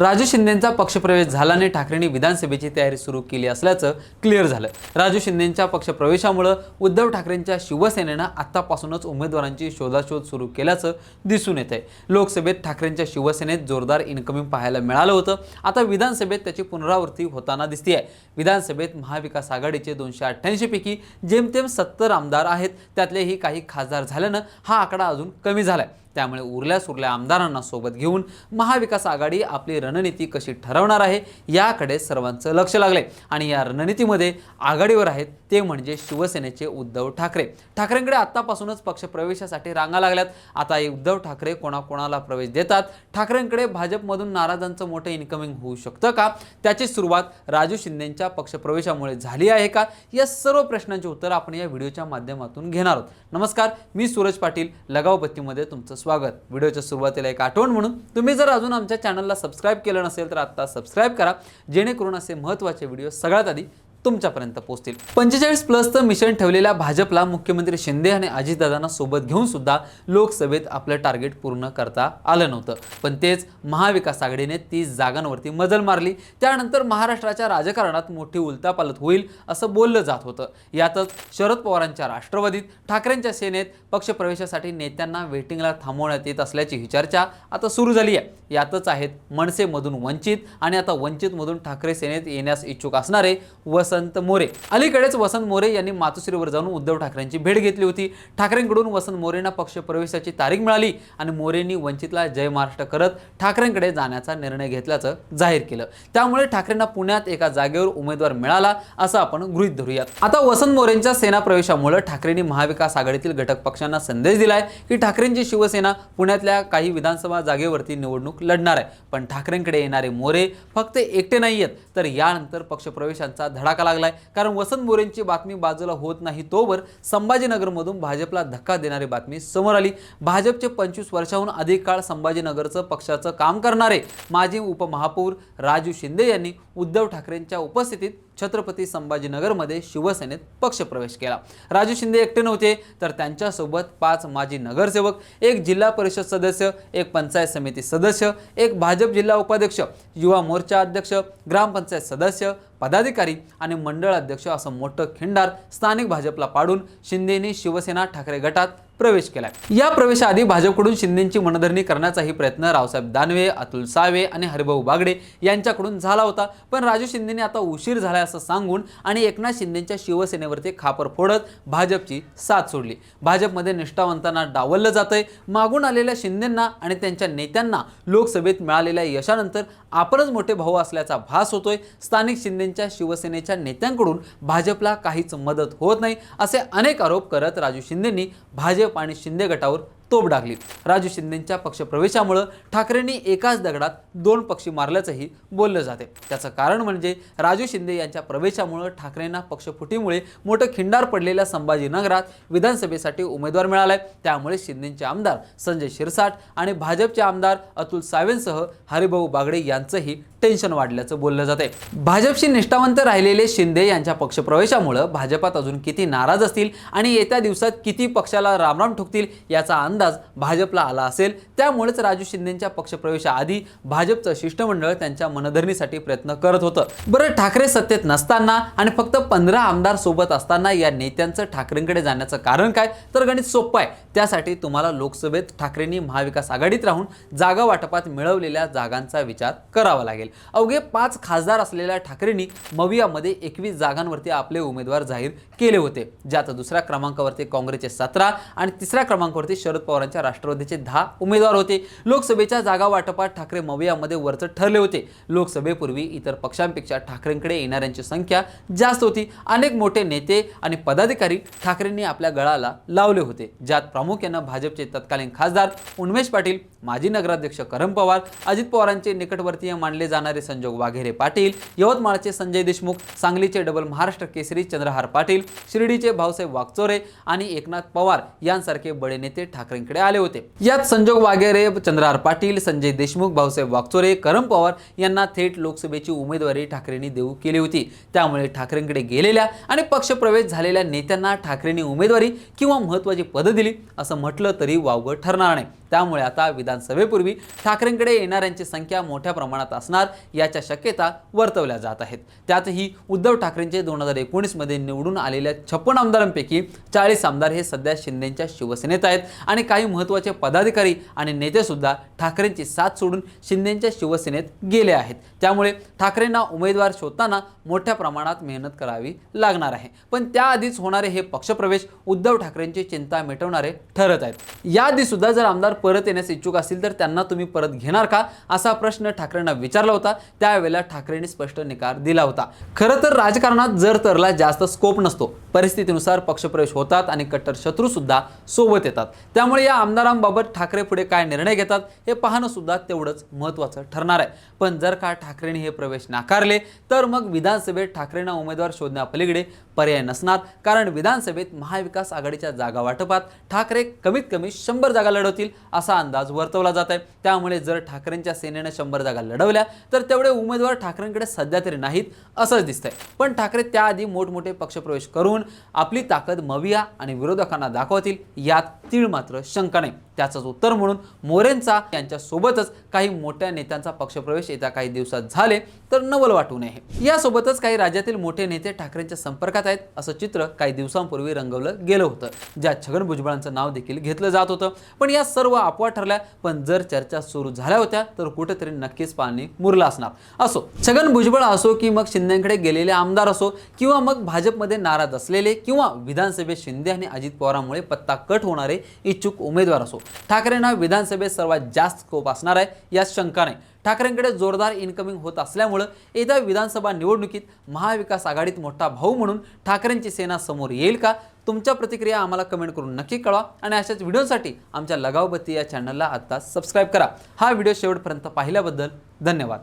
राजू शिंदेंचा पक्षप्रवेश झाल्याने ठाकरेंनी विधानसभेची तयारी सुरू केली असल्याचं क्लिअर झालं. राजू शिंदेंच्या पक्षप्रवेशामुळं उद्धव ठाकरेंच्या शिवसेनेनं आत्तापासूनच उमेदवारांची शोधाशोध सुरू केल्याचं दिसून येत आहे लोकसभेत ठाकरेंच्या शिवसेनेत जोरदार इन्कमिंग पाहायला मिळालं होतं. आता विधानसभेत त्याची पुनरावृत्ती होताना दिसते आहे विधानसभेत महाविकास आघाडीचे दोनशे अठ्ठ्याऐंशीपैकी जेमतेम सत्तर आमदार आहेत त्यातलेही काही खासदार झाल्यानं हा आकडा अजून कमी झाला आहे त्यामुळे उरल्या सुरल्या आमदारांना सोबत घेऊन महाविकास आघाडी आपली रणनीती कशी ठरवणार आहे याकडे सर्वांचं लक्ष लागले. आणि या रणनीतीमध्ये आघाडीवर आहेत ते म्हणजे शिवसेनेचे उद्धव ठाकरे. ठाकरेंकडे आत्तापासूनच पक्षप्रवेशासाठी रांगा लागल्यात. आता हे उद्धव ठाकरे कोणाकोणाला प्रवेश देतात? ठाकरेंकडे भाजपमधून नाराजांचं मोठं इन्कमिंग होऊ शकतं का? त्याची सुरुवात राजू शिंदेंच्या पक्षप्रवेशामुळे झाली आहे का? या सर्व प्रश्नांची उत्तर आपण या व्हिडिओच्या माध्यमातून घेणार आहोत. नमस्कार मी सूरज पाटील लगावबत्तीमध्ये तुमचं स्वागत. व्हिडिओच्या सुरुवातीला एक आठवण म्हणून तुम्ही जर अजून आमच्या चॅनलला सबस्क्राईब केलं नसेल तर आत्ता सबस्क्राईब करा. जेणेकरून असे महत्त्वाचे व्हिडिओ सगळ्यात आधी तुमच्यापर्यंत पोहोचतील. पंचेचाळीस प्लसचं मिशन ठेवलेल्या भाजपला मुख्यमंत्री शिंदे आणि अजितदादांना सोबत घेऊन सुद्धा लोकसभेत आपलं टार्गेट पूर्ण करता आलं नव्हतं. पण तेच महाविकास आघाडीने तीस जागांवरती मजल मारली. त्यानंतर महाराष्ट्राच्या राजकारणात मोठी उलतापालत होईल असं बोललं जात होतं. यातच शरद पवारांच्या राष्ट्रवादीत ठाकरेंच्या सेनेत पक्षप्रवेशासाठी नेत्यांना वेटिंगला थांबवण्यात येत असल्याची ही चर्चा आता सुरू झाली आहे. यातच आहेत मनसेमधून वंचित आणि आता वंचितमधून ठाकरे सेनेत येण्यास इच्छुक असणारे वस वसंत मोरे. अलीकडेच वसंत मोरे यांनी मातोश्रीवर जाऊन उद्धव ठाकरेंची भेट घेतली होती. ठाकरेंकडून वसंत मोरेंना पक्ष प्रवेशाची तारीख मिळाली आणि मोरेंनी वंचितला जय महाराष्ट्र करत ठाकरेंकडे जाण्याचा निर्णय घेतल्याचं जाहीर केलं. त्यामुळे ठाकरेंना पुण्यात एका जागेवर उमेदवार मिळाला असं आपण गृहीत धरूयात. आता वसंत मोरेंच्या सेना प्रवेशामुळे ठाकरेंनी महाविकास आघाडीतील घटक पक्षांना संदेश दिलाय की ठाकरेंची शिवसेना पुण्यातल्या काही विधानसभा जागेवरती निवडणूक लढणार आहे. पण ठाकरेंकडे येणारे मोरे फक्त एकटे नाही आहेत तर यानंतर पक्षप्रवेशांचा धडाका लागलाय. कारण वसंत मोरेंची बातमी बाजूला होत नाही तोवर संभाजीनगरमधून भाजपला धक्का देणारी बातमी समोर आली. भाजपचे पंचवीस वर्षाहून अधिक काळ संभाजीनगरचं पक्षाचं काम करणारे माजी उपमहापौर राजू शिंदे यांनी उद्धव ठाकरेंच्या उपस्थितीत छत्रपती संभाजीनगरमध्ये शिवसेनेत पक्षप्रवेश केला. राजू शिंदे एकटे नव्हते तर त्यांच्यासोबत पाच माजी नगरसेवक एक जिल्हा परिषद सदस्य एक पंचायत समिती सदस्य एक भाजप जिल्हा उपाध्यक्ष युवा मोर्चा अध्यक्ष ग्रामपंचायत सदस्य पदाधिकारी आणि मंडळ अध्यक्ष असं मोठं खिंडार स्थानिक भाजपला पाडून शिंदेनी शिवसेना ठाकरे गटात प्रवेश केलाय. या प्रवेशाआधी भाजपकडून शिंदेची मनधरणी करण्याचाही प्रयत्न रावसाहेब दानवे अतुल सावे आणि हरिभाऊ बागडे यांच्याकडून झाला होता. पण राजू शिंदेने आता उशीर झालाय असं सांगून आणि एकनाथ शिंदेच्या शिवसेनेवरती खापर फोडत भाजपची साथ सोडली. भाजपमध्ये निष्ठावंतांना डावललं जातंय. मागून आलेल्या शिंदेंना आणि त्यांच्या नेत्यांना लोकसभेत मिळालेल्या यशानंतर आपणच मोठे भाऊ असल्याचा भास होतोय. स्थानिक शिंदेच्या शिवसेनेच्या नेत्यांकडून भाजपला काहीच मदत होत नाही असे अनेक आरोप करत राजू शिंदेंनी भाजप पाणी शिंदे गटावर तोप डागली. राजू शिंदेंच्या पक्षप्रवेशामुळं ठाकरेंनी एकाच दगडात दोन पक्षी मारल्याचंही बोललं जाते. त्याचं कारण म्हणजे राजू शिंदे यांच्या प्रवेशामुळं ठाकरेंना पक्षफुटीमुळे मोठं खिंडार पडलेल्या संभाजीनगरात विधानसभेसाठी उमेदवार मिळालाय. त्यामुळे शिंदेंचे आमदार संजय शिरसाट आणि भाजपचे आमदार अतुल सावेंसह हरिभाऊ बागडे यांचंही टेन्शन वाढल्याचं बोललं जाते. भाजपशी निष्ठावंत राहिलेले शिंदे यांच्या पक्षप्रवेशामुळं भाजपात अजून किती नाराज असतील आणि येत्या दिवसात किती पक्षाला रामराम ठोकतील याचा अंदाज भाजपला आला असेल. त्यामुळेच राजू शिंदेच्या पक्षप्रवेशाआधी भाजपचं शिष्टमंडळ त्यांच्या मनधरणीसाठी प्रयत्न करत होतं. बरं ठाकरे सत्तेत नसताना आणि फक्त पंधरा आमदार सोबत असताना या नेत्यांचं ठाकरेंकडे जाण्याचं कारण काय? तर गणित सोपं आहे. त्यासाठी तुम्हाला लोकसभेत ठाकरेंनी महाविकास आघाडीत राहून जागा वाटपात मिळवलेल्या जागांचा विचार करावा लागेल. अवघे पाच खासदार असलेल्या ठाकरेंनी मवियामध्ये एकवीस जागांवरती आपले उमेदवार जाहीर केले होते. ज्यात दुसऱ्या क्रमांकावरती काँग्रेसचे सतरा आणि तिसऱ्या क्रमांकावरती शरद पवारांच्या राष्ट्रवादीचे दहा उमेदवार होते. लोकसभेच्या जागा वाटपात ठाकरे मवियामध्ये वरचं ठरले होते. लोकसभेपूर्वी इतर पक्षांपेक्षा ठाकरेंकडे येणाऱ्यांची संख्या जास्त होती. अनेक मोठे नेते आणि पदाधिकारी ठाकरेंनी आपल्या गळाला लावले होते. ज्यात प्रामुख्यानं भाजपचे तत्कालीन खासदार उन्मेश पाटील माजी नगराध्यक्ष करम पवार अजित पवारांचे निकटवर्तीय मानले जाणारे संजोग वाघेरे पाटील यवतमाळचे संजय देशमुख सांगलीचे डबल महाराष्ट्र केसरी चंद्रहार पाटील शिर्डीचे भाऊसाहेब वागचोरे आणि एकनाथ पवार यांसारखे बडे नेते ठाकरे ठाकरेंकडे आले होते. यात संजोग वाघेरे चंद्रार पाटील संजय देशमुख भाऊसाहेब वागचोरे करम पवार यांना थेट लोकसभेची उमेदवारी ठाकरेंनी देऊ केली होती. त्यामुळे ठाकरेंकडे गेलेल्या आणि पक्षप्रवेश झालेल्या नेत्यांना ठाकरेंनी उमेदवारी किंवा महत्त्वाची पदं दिली असं म्हटलं तरी वावगं ठरणार नाही. त्यामुळे आता विधानसभेपूर्वी ठाकरेंकडे येणाऱ्यांची संख्या मोठ्या प्रमाणात असणार याच्या शक्यता वर्तवल्या जात आहेत. त्यातही उद्धव ठाकरेंचे दोन हजार एकोणीसमध्ये निवडून आलेल्या छप्पन आमदारांपैकी चाळीस आमदार हे सध्या शिंदेच्या शिवसेनेत आहेत आणि काही महत्त्वाचे पदाधिकारी आणि नेतेसुद्धा ठाकरेंची साथ सोडून शिंदेच्या शिवसेनेत गेले आहेत. त्यामुळे ठाकरेंना उमेदवार शोधताना मोठ्या प्रमाणात मेहनत करावी लागणार आहे. पण त्याआधीच होणारे हे पक्षप्रवेश उद्धव ठाकरेंची चिंता मिटवणारे ठरत आहेत. याआधी सुद्धा जर आमदार परत येण्यास इच्छुक असतील तर त्यांना तुम्ही परत घेणार का? असा प्रश्न ठाकरेंना विचारला होता. त्यावेळेला ठाकरेंनी स्पष्ट निकार दिला होता. खरं तर राजकारणात जर तरला जास्त स्कोप नसतो परिस्थितीनुसार पक्षप्रवेश होतात आणि कट्टर शत्रू सुद्धा सोबत येतात. त्यामुळे या आमदारांबाबत ठाकरे पुढे काय निर्णय घेतात हे पाहणं सुद्धा तेवढंच महत्त्वाचं ठरणार आहे. पण जर का ठाकरेंनी हे प्रवेश नाकारले तर मग विधानसभेत ठाकरेंना उमेदवार शोधण्यापलीकडे पर्याय नसणार. कारण विधानसभेत महाविकास आघाडीच्या जागा वाटपात ठाकरे कमीत कमी शंभर जागा लढवतील असा अंदाज वर्तवला जात आहे त्यामुळे जर ठाकरेंच्या सेनेनं शंभर जागा लढवल्या तर तेवढे उमेदवार ठाकरेंकडे सध्या तरी नाहीत असंच दिसतंय. पण ठाकरे त्याआधी मोठमोठे पक्षप्रवेश करून आपली ताकद मविया आणि विरोधकांना दाखवतील यात तीळ मात्र शंका नाही. त्याचंच उत्तर म्हणून मोरेंचा यांच्यासोबतच काही मोठ्या नेत्यांचा पक्षप्रवेश येत्या काही दिवसात झाले तर नवल वाटू नये. यासोबतच काही राज्यातील मोठे नेते ठाकरेंच्या संपर्कात आहेत असं चित्र काही दिवसांपूर्वी रंगवलं गेलं होतं ज्यात छगन भुजबळांचं नाव देखील घेतलं जात होतं. पण या सर्व अपवा ठरल्या पण जर चर्चा सुरू झाल्या होत्या तर कुठेतरी नक्कीच पाणी मुरलं असणार. असो छगन भुजबळ असो की मग शिंदेकडे गेलेले आमदार असो किंवा मग भाजपमध्ये नाराज असलेले किंवा विधानसभेत शिंदे आणि अजित पवारांमुळे पत्ता कट होणारे इच्छुक उमेदवार असो ठाकरेंना विधानसभेत सर्वात जास्त स्कोप असणार आहे यात शंका नाही. ठाकरेंकडे जोरदार इन्कमिंग होत असल्यामुळं येत्या विधानसभा निवडणुकीत महाविकास आघाडीत मोठा भाऊ म्हणून ठाकरेंची सेना समोर येईल का? तुमच्या प्रतिक्रिया आम्हाला कमेंट करून नक्की कळवा आणि अशाच व्हिडिओसाठी आमच्या लगावबत्ती या चॅनलला आत्ताच सबस्क्राईब करा. हा व्हिडिओ शेवटपर्यंत पाहिल्याबद्दल धन्यवाद.